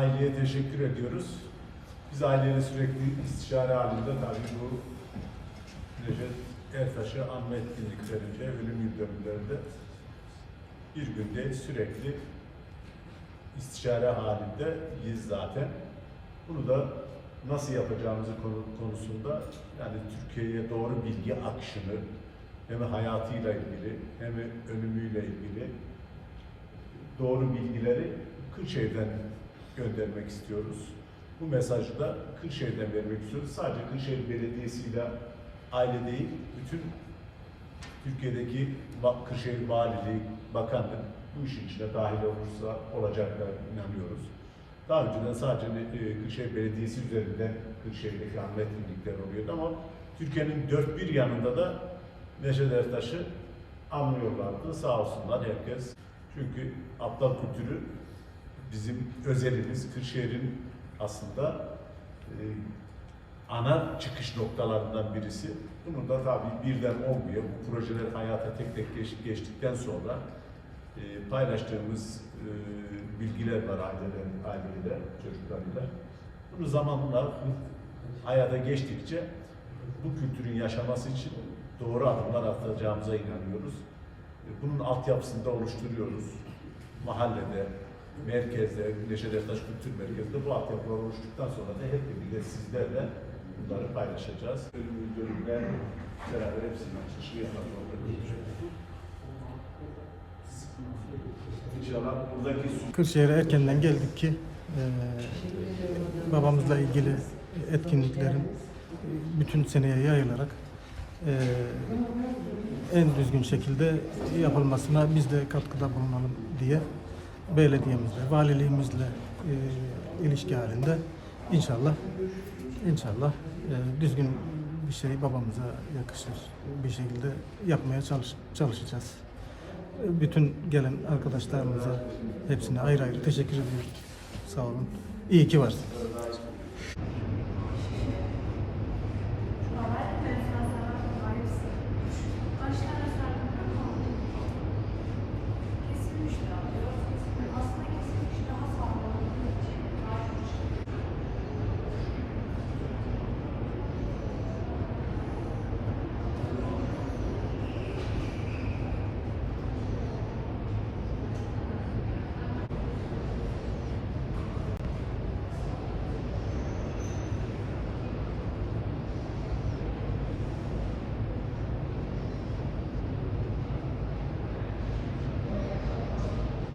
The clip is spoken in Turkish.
aileye teşekkür ediyoruz. Biz aileyle sürekli istişare halinde tabii bu Necdet Ertaş'ı anma etkinliklerince, ölüm yıldönümlerinde bir günde sürekli istişare halindeyiz zaten. Bunu da nasıl yapacağımızı konu, konusunda yani Türkiye'ye doğru bilgi akışını hem hayatıyla ilgili hem ölümüyle ilgili doğru bilgileri Kırşehir'den göndermek istiyoruz. Bu mesajı da Kırşehir'den vermek istiyoruz. Sadece Kırşehir Belediyesi ile aile değil, bütün Türkiye'deki Kırşehir Valiliği, Bakanlık bu işin içine dahil olursa olacaklar inanıyoruz. Daha önceden sadece e, Kırşehir Belediyesi üzerinden Kırşehir'deki anma etkinlikler oluyordu ama Türkiye'nin dört bir yanında da Neşet Ertaş'ı anlıyorlardı. Sağ olsunlar herkes. Çünkü aptal kültürü bizim özelimiz. Kırşehir'in aslında e, ana çıkış noktalarından birisi. Bunu da tabii birden olmuyor. Bu projeler hayata tek tek geç- geçtikten sonra e, paylaştığımız e, bilgiler var aileler, aileyle, çocuklarıyla. Bunu zamanla hayata geçtikçe bu kültürün yaşaması için doğru adımlar atacağımıza inanıyoruz. E, Bunun altyapısını da oluşturuyoruz. Mahallede, merkezde, Neşet Ertaş Kültür Merkezi'nde bu altyapılar oluştuktan sonra da hep birlikte sizlerle bunları paylaşacağız. Ölüm dönümle beraber hepsinin açılışını yapalım. İnşallah buradaki Kırşehir'e erkenden geldik ki e, babamızla ilgili etkinliklerin bütün seneye yayılarak e, en düzgün şekilde yapılmasına biz de katkıda bulunalım diye belediyemizle, valiliğimizle e, ilişki halinde inşallah inşallah e, düzgün bir şey babamıza yakışır bir şekilde yapmaya çalış, çalışacağız. Bütün gelen arkadaşlarımıza hepsine ayrı ayrı teşekkür ediyorum. Sağ olun. İyi ki varsınız.